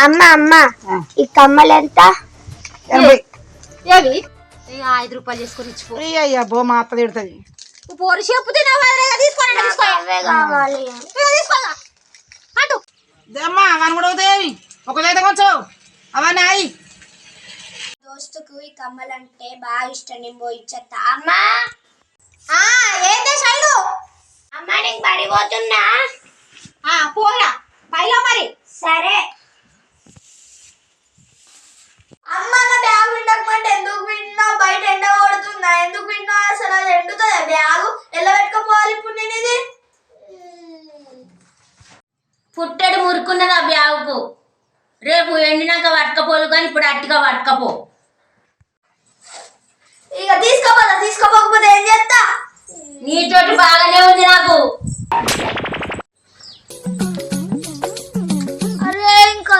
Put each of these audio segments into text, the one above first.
అమ్మ అమ్మ ఈ కమ్మలు ఎంత? ఏవి? ఐదు రూపాయలు చేసుకొని అయ్యా బో మా అత్త తిడుతుంది. పోరు చెప్పు అటు. అమ్మా అవన్నీ కూడా అవుతాయి కొంచెం. అవన్నీ దోస్తుకు ఈ కమ్మలు అంటే బాగా ఇష్టం నేను పోయి ఇచ్చేస్తా అమ్మా! ఆ ఏందే శైలు అమ్మ నేను పడిపోతున్నా ఆ పోరా. పైలో మరి. సరే. అమ్మ నా బ్యాగ్ విండకమంటే ఎందుకు విన్నావు? బయట ఎండ కొడుతుందా? ఎందుకు విన్నావు అసలు? అది ఎండుతుందా? బ్యాగు ఎలా పెట్టుకోపోవాలి ఇప్పుడు నేను ఇది? పుట్టెడు మురుకున్నది ఆ బ్యాగుకు. రేపు ఎండినాక పట్టుకపోదు కానీ ఇప్పుడు అట్టిగా పట్టుకపో. ఇక తీసుకోపోదా? తీసుకోపోకపోతే ఏం చేస్తా? నీతోటి బాగానే ఉంది నాకు. అరే ఇంకా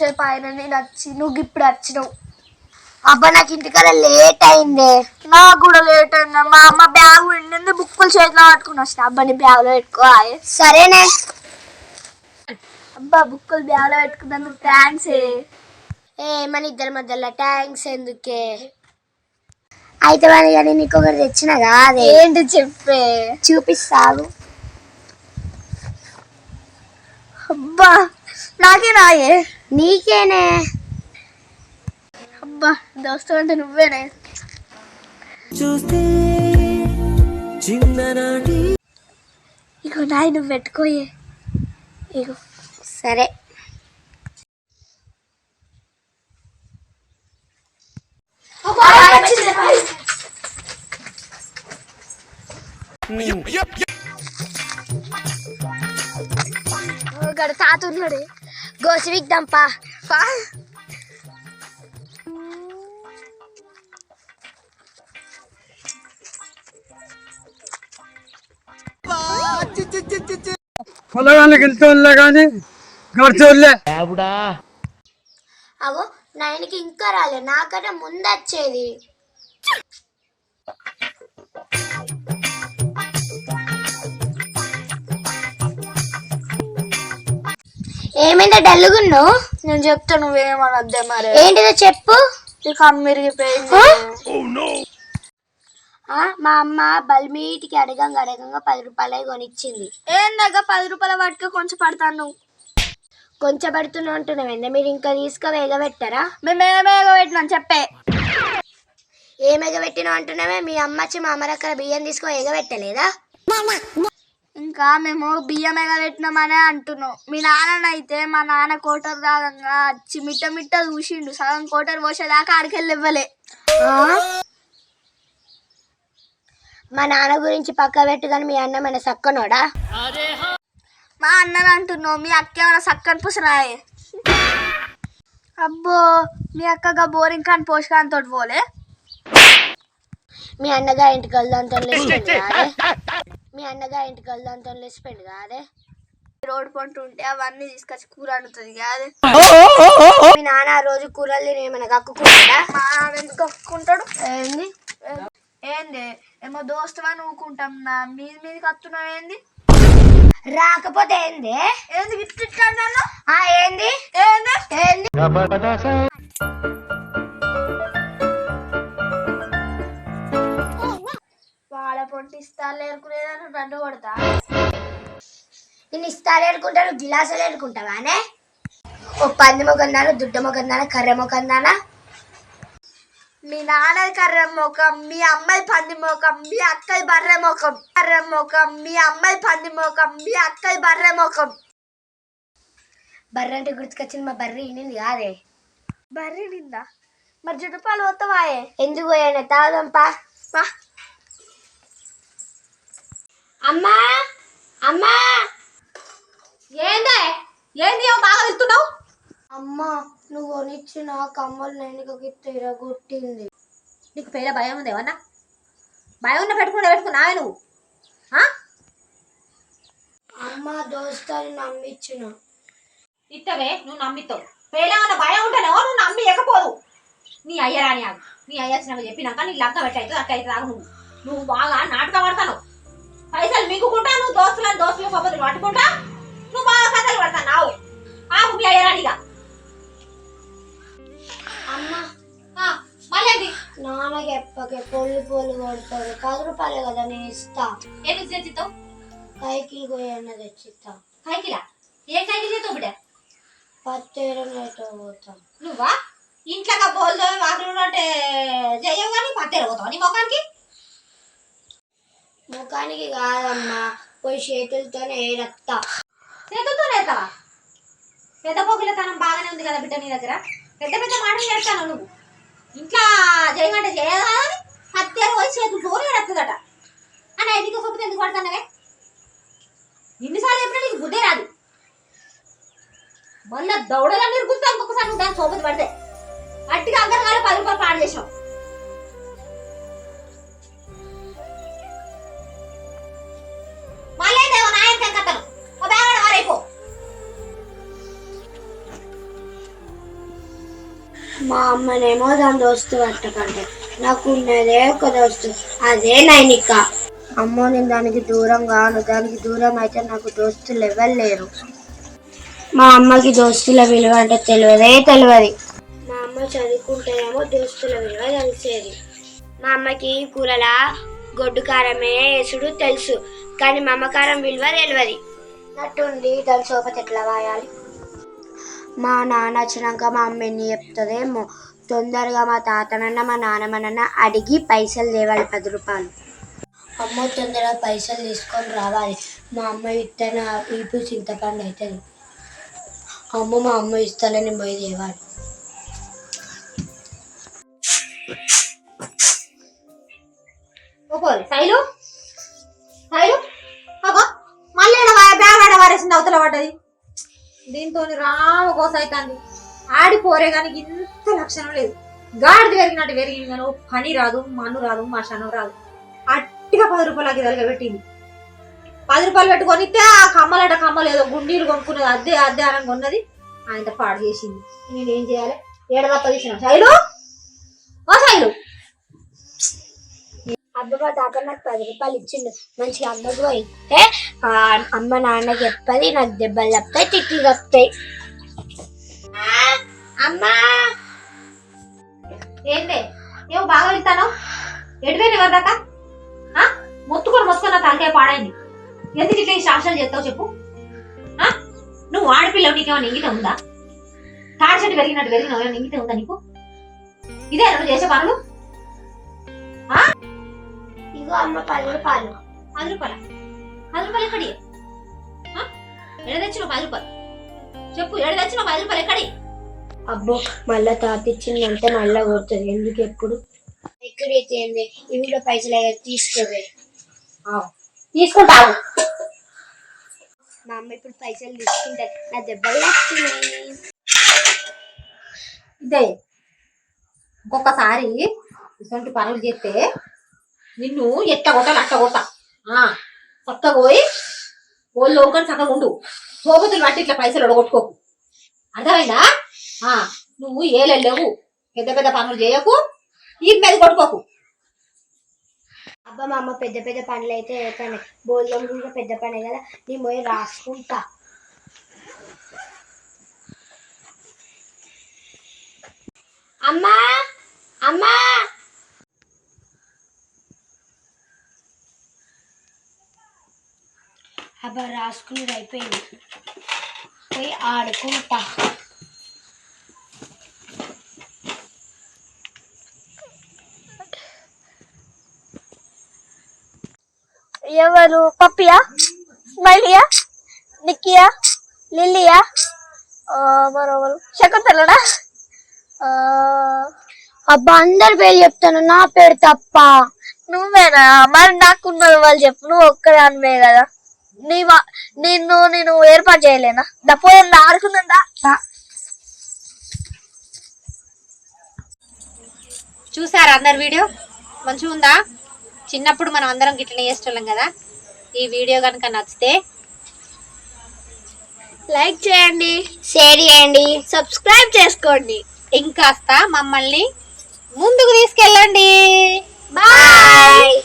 ఇంతసేపు ఆయన నేను వచ్చి నువ్వు ఇప్పుడు వచ్చినావు. అబ్బా నాకు ఇంటికాడ లేట్ అయింది. నాకు కూడా లేట్ అయిందా మా అమ్మ బ్యాగ్ విండింది బుక్కులు చేతిలో పట్టుకుని వస్తా అబ్బాని బ్యాగ్లో పెట్టుకోవాలి సరేనే. అబ్బా బుక్కులు బ్యాగ్లో పెట్టుకున్నందుకు థ్యాంక్స్ ఏ. మన ఇద్దరి మధ్యలో ట్యాంక్స్ ఎందుకే? అయితే మరి కానీ నీకు ఒకటి తెచ్చిన కాదే? ఏంటి చెప్పే? చూపిస్తావు. అబ్బా నాకే నాయే నీకేనే? అబ్బా దోస్తు అంటే నువ్వేనే. ఇగో నాయ్ నువ్వు పెట్టుకోయే. ఇగో సరే. గడ తాత ఉన్నాడు గోసివిద్దాంపా పా. పొలగానికి వెళ్తూ కానీ గడిచోళ్ళే అగో నైన్కి ఇంకా రాలే నాకన్నా ముందు వచ్చేది ఏమైందో డల్లుగున్నావు నేను చెప్తా నువ్వేమనొద్దే మరి. ఏంటిదో చెప్పు. ఆ, మా అమ్మ బల్మీటికి అడగంగా అడగంగా పది రూపాయలు కొనిచ్చింది. ఏం దగ్గర పది రూపాయల వాటికి కొంచెం పడతాను? నువ్వు కొంచెం పడుతున్నా అంటున్నావు ఏందా? మీరు ఇంకా తీసుకు ఎగబెట్టారా మేము ఏమేగో పెట్టినాం చెప్పే. ఏం ఎగబెట్టినావు అంటున్నావే? మీ అమ్మ వచ్చి మా అమ్మ రకాల బియ్యం తీసుకో ఎగబెట్టలేదా ఇంకా మేము బియ్యం ఎగబెట్టినామనే అంటున్నాం మీ నాన్న అయితే మా నాన్న కోటర్ దాగంగా వచ్చి మిట్ట మిట్ట చూసిండు సగం కోటర్ పోసేదాకా ఆడికెళ్ళి ఇవ్వలే? మా నాన్న గురించి పక్క పెట్టు కానీ మీ అన్న మన సక్కనోడా మా అన్నని అంటున్నావు మీ అక్క ఏమైనా సక్కని పుసరాయే అబ్బో మీ అక్కగా బోరింగ్ కాని పోషకాన్ తోటి పోలే మీ అన్నగా ఇంటికి వెళ్దాంతో మీ అన్నగా ఇంటికి వెళ్దాంతో లేచిపోయింది కాదే రోడ్డు పంట ఉంటే అవన్నీ తీసుకొచ్చి కూర వండుతుంది కాదు మీ నాన్న ఆ రోజు కూరలు తిని ఏమైనా కక్కుకుంటాడా? మా నాన్న ఎందుకు ఒప్పుకుంటాడు ఏంది? ఏంది? ఏమో దోస్తువా నూకుంటాం నా మీది మీదకి వస్తున్నావు ఏంది? రాకపోతే ఏంది? ఏంది ఆ ఏంది? ఏంది? ఏంది? ఇస్తాలు ఏరుకునేదని రెండు కొడతా. నేను ఇస్తాలు ఏరుకుంటాను గిలాసులు ఏరుకుంటావానే ఓ పంది మొగందానా దుడ్డ మొగందానా కర్రె మొగందానా మీ నాన్నది కర్ర ముఖం మీ అమ్మాయి పంది ముఖం మీ అక్కది బర్రె ముఖం. కర్ర ముఖం మీ అమ్మాయి పంది ముఖం మీ అక్కది బర్రె ముఖం. బర్రె అంటే గుర్తుకొచ్చింది మా బర్రె ఈనింది కాదే. బర్రె నిందా మరి జుట్టుపాలు పోతావాయే? ఎందుకు పోయాను? తాగదంపా వా అమ్మా! అమ్మా! ఏందే? ఏంది ఏమో బాగా వెళ్తున్నావు? అమ్మా నువ్వు కొనిచ్చిన కమ్మలు నేను తిరగొట్టింది నీకు పేద భయం ఉంది ఏమన్నా? భయం ఉన్న పెట్టుకుంటే పెట్టుకున్నావే నువ్వు? అమ్మ దోస్తాని నమ్మించిన ఇట్టవే నువ్వు నమ్మితావు పేలేమన్నా భయం ఉంటేనేమో నువ్వు నమ్మి ఎక్కపోదు నీ అయ్య రాని ఆగు. నీ అయ్య వచ్చినాక చెప్పినాక నీ లక్క పెట్టయితే అట్ట అయితే రాగు నువ్వు. నువ్వు బాగా నాటకం పడతాను పైసలు మింగుకుంటా నువ్వు దోస్తులను దోస్తులు పద్ధతులు పట్టుకుంటా నువ్వు బాగా కథలు పడతాను నావు ఆగు మీ అయ్య రానిగా అమ్మ మళ్ళీ ఏంది? నాన్నకి ఎప్పకే పొల్లు పొల్లు కొడతాడు. పది రూపాయలు కదా నేను ఇస్తా. ఎందుకు తెచ్చిస్తావు? కైకిల్ పోయన్న తెచ్చిస్తా. కైకిలా ఏ కైకిల్ చేస్తావు బిడ్డ? పోతాం. నువ్వా? ఇంట్లో బోల్దో వాకిలు అంటే చేయవు కానీ పత్తేరు పోతావు నీ ముఖానికి? ముఖానికి కాదమ్మా పోయి చేతులతోనే ఏరత్తా చేతులతో నేస్తావా పెద్ద పోగులతనం బాగానే ఉంది కదా బిడ్డ నీ దగ్గర. పెద్ద పెద్ద మాటలు చేస్తాను నువ్వు. ఇంట్లో చేయమంటే చేయదా హత్య పోయి చేతులతో నేడత్తదట అని ఐదుకి సొప్పు ఎందుకు పడుతున్నావే? ఎన్నిసార్లు చెప్పినా నీకు బుద్ధే రాదు. మళ్ళీ దౌడలన్నీ ఇరుగుతా ఇంకొకసారి నువ్వు దాని సోపతి పడితే. అట్టిగా అగ్గరగాలి పది రూపాయలు పాడు చేసావు మా అమ్మనేమో దాని దోస్తు పట్టకంటే. నాకు ఉన్నదే ఒక దోస్తు అదే నైనిక. అమ్మో నేను దానికి దూరం కాను. దానికి దూరం అయితే నాకు దోస్తులు ఎవరు లేరు. మా అమ్మకి దోస్తుల విలువ అంటే తెలియదే తెలియదు. మా అమ్మ చదువుకుంటేనేమో దోస్తుల విలువ తెలిసేది. మా అమ్మకి కూరల గొడ్డు కారమే వేసుడు తెలుసు కానీ మా అమ్మకారం విలువ తెలియదు. నట్టుండి దాని సోపతి ఎట్లా వాయాలి. మా నాన్న వచ్చినాక మా అమ్మ ఎన్ని చెప్తుందేమో. తొందరగా మా తాతనన్న మా నాన్నమ్మనన్న అడిగి పైసలు తేవాలి పది రూపాయలు. అమ్మ తొందరగా పైసలు తీసుకొని రావాలి. మా అమ్మ ఇత్తన ఇప్పుడు చింతపండు అవుతుంది. అమ్మ మా అమ్మ ఇస్తానని పోయి తేవాలి. ఓపోరు మళ్ళీ బ్యాగ్ ఆడ వారేసింది అవతల పడ్డది దీంతో రామ ఆడిపోరే కానీ ఇంత లక్షణం లేదు. గాడిది పెరిగినట్టు పెరిగింది కానీ ఓ పని రాదు మన్ను రాదు మషానం రాదు. అట్టిగా పది రూపాయలు తలగబెట్టింది పెట్టింది పది రూపాయలు పెట్టుకొని ఆ కమ్మలట కమ్మలు ఏదో గుండీలు కొనుక్కున్నది అద్దె అద్దె అని కొన్నది ఆయన పాడు చేసింది. నేను ఏం చేయాలి? ఏడదప్ప తీసిన శైలు? ఓ శైలు! అబ్బ తాత నాకు పది రూపాయలు ఇచ్చిండు. మంచిగా అమ్మకు అయితే అమ్మ నాన్నకి చెప్పది నాకు దెబ్బలు తప్పుతాయి తిట్లు తప్పుతాయి. అమ్మా! ఏందే ఏమో బాగా వెళ్తాను ఎటువైనా ఎవరి దాకా? మొత్తుకొని మొత్తుకొని నా తలకాయ పాడైంది. ఎందుకు ఇట్లా ఈ శాస్త్రాలు చేస్తావు చెప్పు? నువ్వు ఆడపిల్లవు నీకేమో నింగిత ఉందా? తాడి చెట్టు పెరిగినట్టు పెరిగినావు ఏమో నింగిత ఉందా నీకు? ఇదే నువ్వు చేసే పనులు? ఇగో అమ్మ పది రూపాయలు పది రూపాయల పది రూపాయలు ఎక్కడి? ఎడ పది రూపాయలు చెప్పు ఎడ తెచ్చినావు పది రూపాయలు ఎక్కడి? అబ్బో మళ్ళా తాత ఇచ్చిందంటే మళ్ళా కొడుతుంది. ఎందుకు ఎప్పుడు? ఎక్కడైతే ఏంది? కూడా పైసలు అయ్యాయి, తీసుకోవే. తీసుకుంటావు మా అమ్మ ఇప్పుడు పైసలు తీసుకుంటారు నా దెబ్బలు ఇదే ఇంకొకసారి ఇటువంటి పనులు చేస్తే నిన్ను ఎట్ట కొట్టాలి అట్ట కొట్టా ఆ, చక్కగా పోయి ఓళ్ళు లోకని చక్కగా ఉండు. సోపతులు పట్టి ఇట్లా పైసలు ఒడగొట్టుకోకు అర్థమైందా? ఆ, నువ్వు ఏలెళ్ళవు పెద్ద పెద్ద పనులు చేయకు. ఈ మీద కొట్టుకోకు. అబ్బా మా అమ్మ పెద్ద పెద్ద పనులు అయితే కానీ బోల్లం కూడా పెద్ద పనే కదా. నేను పోయి రాసుకుంటా. అమ్మా! అమ్మా! అబ్బా రాసుకునేది అయిపోయింది. పోయి ఆడుకుంటా. ఎవరు? పప్పియా? స్మైలియా? నిక్కియా? లిల్లియా? ఆ, మరొకరు శకుంతలనా అబ్బా అందరి పేరు చెప్తాను. నా పేరు తప్ప. నువ్వేనా? మరి నాకున్న వాళ్ళు చెప్పు. నువ్వు ఒక్కదానివే కదా. నీ నిన్ను నేను ఏర్పాటు చేయలేనా? దపోయిందా ఆడుకుందా చూసారా అందరు వీడియో? మంచిగా ఉందా? చిన్నప్పుడు మనం అందరం గిట్లనే చేసేటోళ్ళం కదా. ఈ వీడియో కనుక నచ్చితే లైక్ చేయండి. షేర్ చేయండి. సబ్స్క్రైబ్ చేసుకోండి. ఇంకాస్త మమ్మల్ని ముందుకు తీసుకెళ్ళండి. బాయ్.